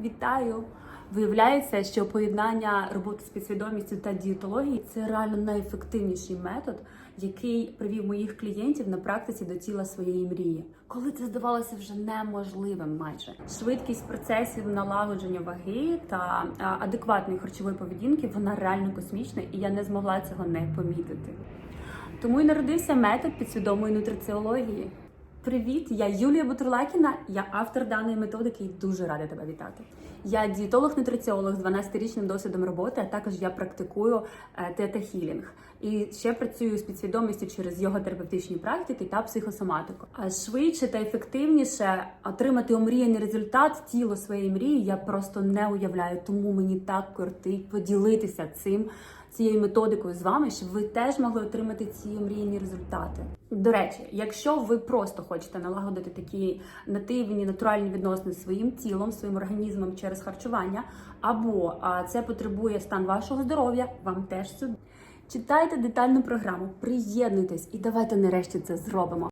Вітаю! Виявляється, що поєднання роботи з підсвідомістю та дієтології це реально найефективніший метод, який привів моїх клієнтів на практиці до тіла своєї мрії. Коли це здавалося вже неможливим, майже швидкість процесів налагодження ваги та адекватної харчової поведінки вона реально космічна, і я не змогла цього не помітити. Тому і народився метод підсвідомої нутриціології. Привіт, я Юлія Бутурлакіна, я автор даної методики і дуже рада тебе вітати. Я дієтолог-нутриціолог з 12-річним досвідом роботи, а також я практикую е, тета-хілінг. І ще працюю з підсвідомістю через його-терапевтичні практики та психосоматику. А швидше та ефективніше отримати омріяний результат тіло своєї мрії я просто не уявляю. Тому мені так кортить поділитися цим цією методикою з вами, щоб ви теж могли отримати ці мрійні результати. До речі, якщо ви просто хочете налагодити такі нативні натуральні відносини своїм тілом, своїм організмом через харчування, або це потребує стан вашого здоров'я, вам теж сюди. Читайте детальну програму, приєднуйтесь і давайте нарешті це зробимо.